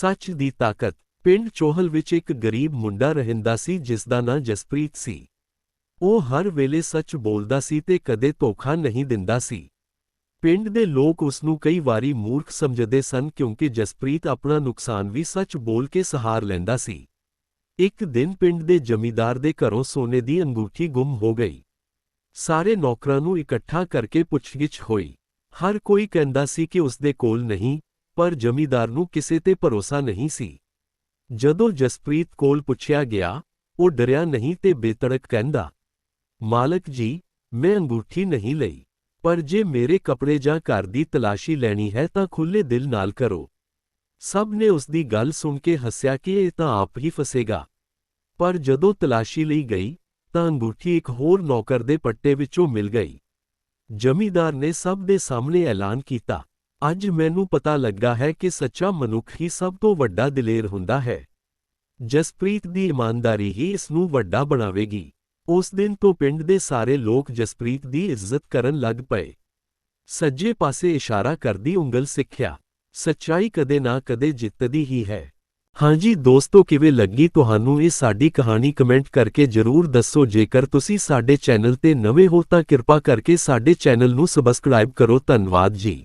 ਸੱਚ ਦੀ ਤਾਕਤ। ਪਿੰਡ ਚੋਹਲ ਵਿੱਚ ਇੱਕ ਗਰੀਬ ਮੁੰਡਾ ਰਹਿੰਦਾ ਸੀ ਜਿਸ ਦਾ ਨਾਂ ਜਸਪ੍ਰੀਤ ਸੀ। ਉਹ ਹਰ ਵੇਲੇ ਸੱਚ ਬੋਲਦਾ ਸੀ ਤੇ ਕਦੇ ਧੋਖਾ ਨਹੀਂ ਦਿੰਦਾ ਸੀ। ਪਿੰਡ ਦੇ ਲੋਕ ਉਸ ਨੂੰ ਕਈ ਵਾਰੀ ਮੂਰਖ ਸਮਝਦੇ ਸਨ ਕਿਉਂਕਿ ਜਸਪ੍ਰੀਤ ਆਪਣਾ ਨੁਕਸਾਨ ਵੀ ਸੱਚ ਬੋਲ ਕੇ ਸਹਾਰ ਲੈਂਦਾ ਸੀ। ਇੱਕ ਦਿਨ ਪਿੰਡ ਦੇ ਜ਼ਮੀਦਾਰ ਦੇ ਘਰੋਂ ਸੋਨੇ ਦੀ ਅੰਗੂਠੀ ਗੁੰਮ ਹੋ ਗਈ। ਸਾਰੇ ਨੌਕਰਾਂ ਨੂੰ ਇਕੱਠਾ ਕਰਕੇ ਪੁੱਛਗਿੱਛ ਹੋਈ। ਹਰ ਕੋਈ ਕਹਿੰਦਾ ਸੀ ਕਿ ਉਸ ਦੇ ਕੋਲ ਨਹੀਂ ਪਰ ਜਮੀਦਾਰ ਨੂੰ ਕਿਸੇ ਤੇ ਭਰੋਸਾ ਨਹੀਂ ਸੀ। ਜਦੋਂ ਜਸਪ੍ਰੀਤ ਕੋਲ ਪੁੱਛਿਆ ਗਿਆ, ਉਹ ਡਰਿਆ ਨਹੀਂ ਤੇ ਬੇਤੜਕ ਕਹਿੰਦਾ, ਮਾਲਕ ਜੀ, ਮੈਂ ਅੰਗੂਠੀ ਨਹੀਂ ਲਈ, ਪਰ ਜੇ ਮੇਰੇ ਕੱਪੜੇ ਜਾਂ ਘਰ ਦੀ ਤਲਾਸ਼ੀ ਲੈਣੀ ਹੈ ਤਾਂ ਖੁੱਲੇ ਦਿਲ ਨਾਲ ਕਰੋ। ਸਭ ਨੇ ਉਸ ਦੀ ਗੱਲ ਸੁਣ ਕੇ ਹੱਸਿਆ ਕਿ ਇਹ ਤਾਂ ਆਪ ਹੀ ਫਸੇਗਾ। ਪਰ ਜਦੋਂ ਤਲਾਸ਼ੀ ਲਈ ਗਈ, ਤਾਂ ਅੰਗੂਠੀ ਇੱਕ ਹੋਰ ਨੌਕਰ ਦੇ ਪੱਟੇ ਵਿੱਚੋਂ ਮਿਲ ਗਈ। ਜਮੀਦਾਰ ਨੇ ਸਭ ਦੇ ਸਾਹਮਣੇ ਐਲਾਨ ਕੀਤਾ। ਅੱਜ ਮੈਨੂੰ ਪਤਾ ਲੱਗਾ ਹੈ ਕਿ ਸੱਚਾ ਮਨੁੱਖ ਹੀ ਸਭ ਤੋਂ ਵੱਡਾ ਦਿਲੇਰ ਹੁੰਦਾ ਹੈ। ਜਸਪ੍ਰੀਤ ਦੀ ਇਮਾਨਦਾਰੀ ਹੀ ਇਸ ਨੂੰ ਵੱਡਾ ਬਣਾਵੇਗੀ। ਉਸ ਦਿਨ ਤੋਂ ਪਿੰਡ ਦੇ ਸਾਰੇ ਲੋਕ ਜਸਪ੍ਰੀਤ ਦੀ ਇੱਜ਼ਤ ਕਰਨ ਲੱਗ ਪਏ। ਸੱਜੇ ਪਾਸੇ ਇਸ਼ਾਰਾ ਕਰਦੀ ਉਂਗਲ ਸਿੱਖਿਆ। ਸੱਚਾਈ ਕਦੇ ਨਾ ਕਦੇ ਜਿੱਤਦੀ ਹੀ ਹੈ। ਹਾਂਜੀ ਦੋਸਤੋ, ਕਿਵੇਂ ਲੱਗੀ ਤੁਹਾਨੂੰ ਇਹ ਸਾਡੀ ਕਹਾਣੀ? ਕਮੈਂਟ ਕਰਕੇ ਜਰੂਰ ਦੱਸੋ। ਜੇਕਰ ਤੁਸੀਂ ਸਾਡੇ ਚੈਨਲ ਤੇ ਨਵੇਂ ਹੋ ਤਾਂ ਕਿਰਪਾ ਕਰਕੇ ਸਾਡੇ ਚੈਨਲ ਨੂੰ ਸਬਸਕ੍ਰਾਈਬ ਕਰੋ। ਧੰਨਵਾਦ ਜੀ।